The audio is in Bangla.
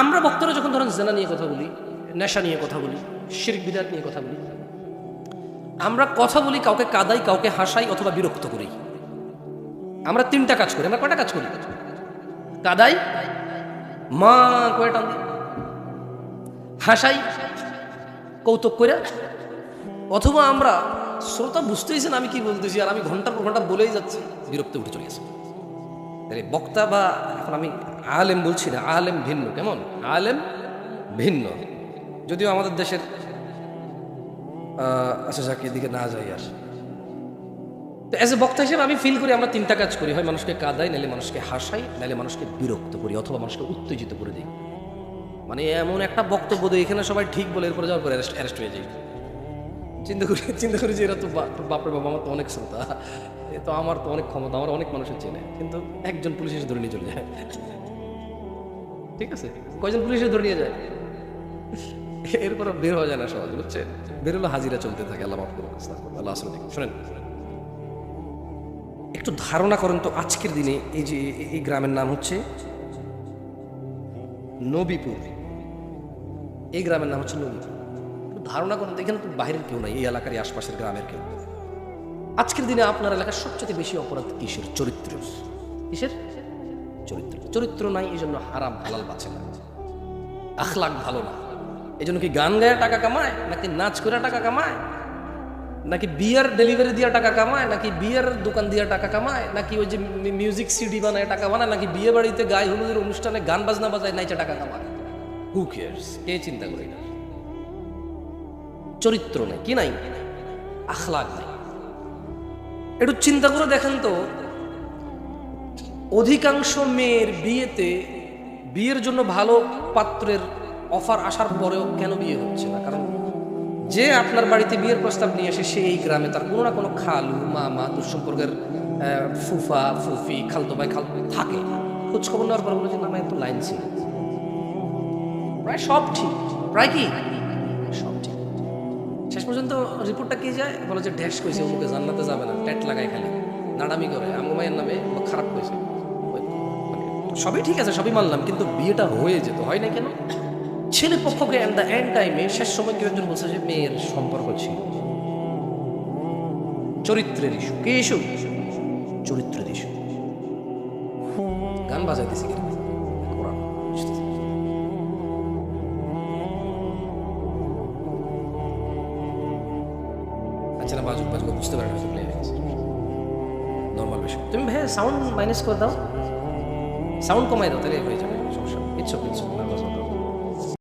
আমরা বক্তারা যখন ধরেন জেনা নিয়ে কথা বলি, নেশা নিয়ে কথা বলি, শিরিক বিদাত নিয়ে কথা বলি, আমরা কথা বলি, কাউকে কাদাই, কাউকে হাসাই অথবা বিরক্ত করি আমরা তিনটা কাজ করি, আমরা কয়টা কাজ করি কাদাই মা কয়ে টান দিই। হাসাই, কৌতুক করে, অথবা আমরা, শ্রোতা বুঝতেইছেন আমি কি বলতেছি, আর আমি ঘণ্টার পর ঘণ্টা বলেই যাচ্ছি, বিরক্ত উঠে চলে গেছে তাহলে বক্তা বা, এখন আমি আলেম বলছি না, আলেম ভিন্ন, কেমন? আলেম ভিন্ন। যদিও আমাদের দেশের আচ্ছা যাকে, এদিকে না যাই আর। তো অ্যাজ এ বক্তা হিসেবে আমি ফিল করি আমরা তিনটা কাজ করি, হয় মানুষকে কাদাই, নাহলে মানুষকে হাসাই, নাহলে মানুষকে বিরক্ত করি, অথবা মানুষকে উত্তেজিত করে দিই। মানে এমন একটা বক্তব্য দিই, এখানে সবাই ঠিক বলে এরপরে যাওয়ার পরে অ্যারেস্ট হয়ে যাই চিন্তা করি চিন্তা করি যে এরা তো বাপরে বাবা আমার তো অনেক শ্রোতা এ তো আমার তো অনেক ক্ষমতা, আমার অনেক মানুষের চেনে। কিন্তু একজন পুলিশ এসে ধরে নিয়ে চলে যায়। ঠিক আছে? কয়জন পুলিশ এসে ধরে নিয়ে যায়? এরপর বের হওয়া যায় না সহজ, বুঝছেন? বের হলো হাজিরা চলতে থাকে, আল্লাহ মাফ করুন আল্লাহ আসলে শোনেন, একটু ধারণা করেন তো আজকের দিনে এই যে এই- গ্রামের নাম হচ্ছে নবীপুর। এই গ্রামের নাম হচ্ছে নবীপুর। ধারণা করেন তো এখানে তো বাইরের কেউ নাই, এই এলাকার আশপাশের গ্রামের কেউ আজকের দিনে আপনার এলাকার সবচেয়ে বেশি অপরাধ কিসের? চরিত্র। কিসের? চরিত্র। চরিত্র নাই এই জন্য হারাম, হালাল বাঁচে না। আখলাক ভালো না। এই জন্য কি গান গায়ে টাকা কামায়, নাকি নাচ করে টাকা কামায়? নাকি বিয়ার ডেলিভারি দিয়ে টাকা কামায়, নাকি বিয়ের দোকান দিয়ে টাকা কামায়, নাকি ওই যে মিউজিক সিডি বানায় টাকা বানায়, নাকি বিয়ে বাড়িতে গায়ে হলুদের অনুষ্ঠানে গান বাজনা বাজায় নাইচে টাকা কামায়? হু কেয়ার্স কে চিন্তা করে এটা? চরিত্র নাই, কি নাই? আখলাক নাই। একটু চিন্তা করে দেখেন তো, অধিকাংশ মেয়ের বিয়েতে বিয়ের জন্য ভালো পাত্রের অফার আসার পরেও কেন বিয়ে হচ্ছে না? কারণ যে আপনার বাড়িতে বিয়ের প্রস্তাব নিয়ে আসে, সে এই গ্রামে তার কোনো না কোনো খালু, মামা দুঃসম্পর্কের ফুফা, ফুফি, খালতো ভাই খাল থাকে। খোঁজ খবর নেওয়ার পর বলে যে নামে একটু লাইন ছিল। প্রায় সব ঠিক। প্রায় কি? শেষ পর্যন্ত রিপোর্টটা কি যায়? বলে যে ড্যাশ কইছে, অমুকে জান্নাতে যাবে না ট্যাট লাগায় খালি। নাড়ামি করে, আমগো মায়ের নামে খারাপ কইছে। মানে সবই ঠিক আছে, সবই মানলাম, কিন্তু বিয়েটা হয়ে যেত, হয় না কেন? ছেলে পক্ষকে এন্ড দ্য এন্ড টাইমে শেষ সময় কেউ একজন বলছে যে মেয়ের সম্পর্ক ছিল। চরিত্রের ইস্যু কে ইস্যু চরিত্রের ইস্যু গান বাজাইতেছি কিন্তু। না বাজুক বাজুক বুঝতে পারে না নর্মাল বিষয়। তুমি ভাই সাউন্ড মাইনাস করে দাও। সাউন্ড কমাই দাও তাহলে হয়ে যাবে সমস্যা হবে না।